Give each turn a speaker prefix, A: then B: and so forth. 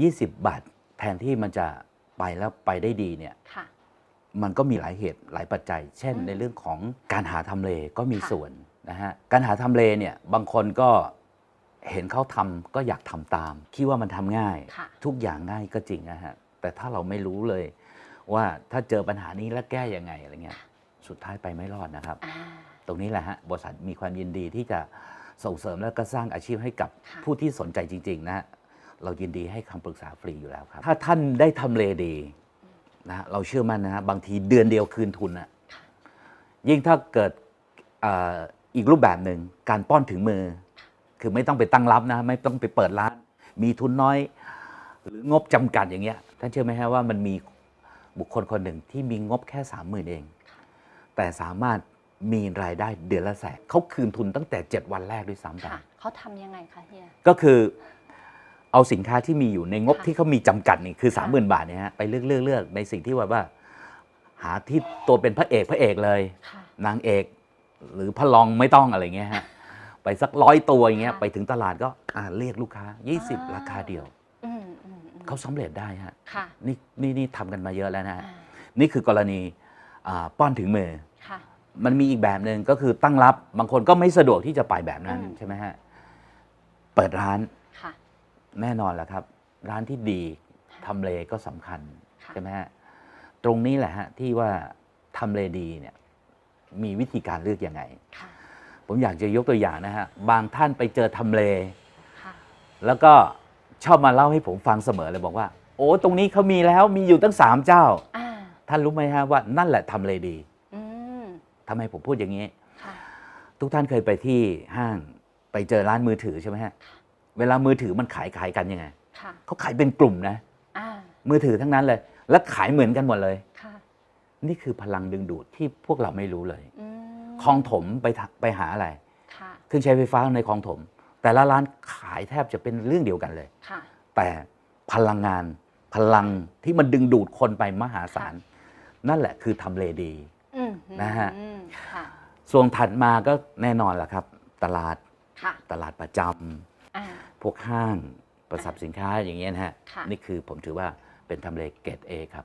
A: 20 บาทแทนที่มันจะไปแล้วไปได้ดีเนี่ย
B: ค่ะ
A: มันก็มีหลายเหตุหลายปัจจัย เช่น
B: อืม
A: ในเรื่องของการหาทำเลก็มี
B: ค่ะ
A: ส่วนนะฮะการหาทำเลเนี่ยบางคนก็เห็นเขาทำก็อยากทำตาม คิดว่ามันทำง่าย
B: ค่ะ
A: ทุกอย่างง่ายก็จริงนะฮะ แต่ถ้าเราไม่รู้เลย ว่าถ้าเจอปัญหานี้แล้วแก้ยังไงอะไรเงี้ย สุดท้ายไปไม่รอดนะครับ
B: อ่า
A: ตรงนี้แหละฮะ บริษัทมีความยินดีที่จะส่งเสริมและก็สร้างอาชีพให้กับ
B: ค่ะ
A: ผู้ที่สนใจจริง ๆ นะฮะ เรายินดีให้คำปรึกษาฟรีอยู่แล้วครับ ถ้าท่านได้ทำเลดีนะฮะเราเชื่อมั่นนะฮะบางทีเดือนเดียวคืนทุนนะ
B: ค่ะ
A: ยิ่งถ้าเกิดเอ่ออีกรูปแบบหนึ่งการป้อนถึงมือ คือไม่ต้องไปตั้งรับนะไม่ต้องไปเปิดร้าน มีทุนน้อย หรืองบจำกัดอย่างเงี้ยท่านเชื่อไหมฮะว่ามันมีบุคคลคนหนึ่งที่มีงบแค่สามหมื่นเอง แต่สามารถมีรายได้เดือนละแสนเขาคืนทุนตั้งแต่ 7 วันแรกด้วยซ้ำไป
B: ค่ะเขาทำยังไงคะเฮีย
A: ก็คือ เอาสินค้าที่มีอยู่ในงบ
B: ค่ะ
A: ที่เขามีจำกัดนี่คือ
B: ค่ะ
A: 30,000 บาทเนี่ยฮะไปเลือกเลือกเลือกในสิ่งที่ว่าว่า หาที่ตัวเป็นพระเอกพระเอกเลย
B: ค่ะ
A: นางเอก หรือพระรองไม่ต้องอะไรเงี้ยฮะไปสักร้อยตัวอย่างเงี้ย
B: ค่ะ
A: ไปถึงตลาดก็อ่าเรียกลูกค้า 20 ราคาเดียว
B: อืมอืมอืม
A: เขาสำเร็จได้ฮะ
B: ค่ะ
A: นี่นี่นี่ทำกันมาเยอะแล้วนะฮะ
B: อ่า
A: นี่คือกรณีอ่าป้อนถึงมือ
B: ค่ะ
A: มันมีอีกแบบหนึ่งก็คือตั้งรับบางคนก็ไม่สะดวกที่จะไปแบบนั้น
B: อืม
A: ใช่ไหมฮะ เปิดร้าน
B: ค่ะ
A: แน่นอนแหละครับ ร้านที่ดีทำเลก็สำคัญ
B: ค่ะ
A: ใช่ไหมฮะตรงนี้แหละฮะที่ว่าทำเลดีเนี่ยมีวิธีการเลือกยังไง
B: ค่ะ
A: ผมอยากจะยกตัวอย่างนะฮะ บางท่านไปเจอทำเล
B: ค่ะ
A: แล้วก็ชอบมาเล่าให้ผมฟังเสมอเลยบอกว่า โอ้ตรงนี้เขามีแล้วมีอยู่ตั้งสามเจ้า
B: อ่า
A: ท่านรู้ไหมฮะว่านั่นแหละทำเลดี
B: อืม
A: ทำไมผมพูดอย่างนี้
B: ค่ะ
A: ทุกท่านเคยไปที่ห้างไปเจอร้านมือถือใช่ไหมฮะ เวลามือถือมันขายขายกันยังไง
B: ค่ะ
A: เขาขายเป็นกลุ่มนะ
B: อ่า
A: มือถือทั้งนั้นเลย แล้วขายเหมือนกันหมดเลย
B: ค่ะ
A: นี่คือพลังดึงดูดที่พวกเราไม่รู้เลย
B: อืม
A: คลองถมไปทะไปหาอะไร
B: ค่ะ
A: เครื่องใช้ไฟฟ้าในคลองถม แต่ละร้านขายแทบจะเป็นเรื่องเดียวกันเลย
B: ค่ะ
A: แต่พลังงานพลังที่มันดึงดูดคนไปมหาศาล นั่นแหละคือทำเลดี
B: อืม
A: นะฮะ
B: อืมค่ะ
A: ส่วนถัดมาก็แน่นอนแหละครับ ตลาด
B: ค่ะ
A: ตลาดประจำ
B: อ่า
A: พวกห้างประสับสินค้าอย่างเงี้ยนะฮะ
B: ค่ะ
A: นี่คือผมถือว่าเป็นทำเลเกรดเอครับ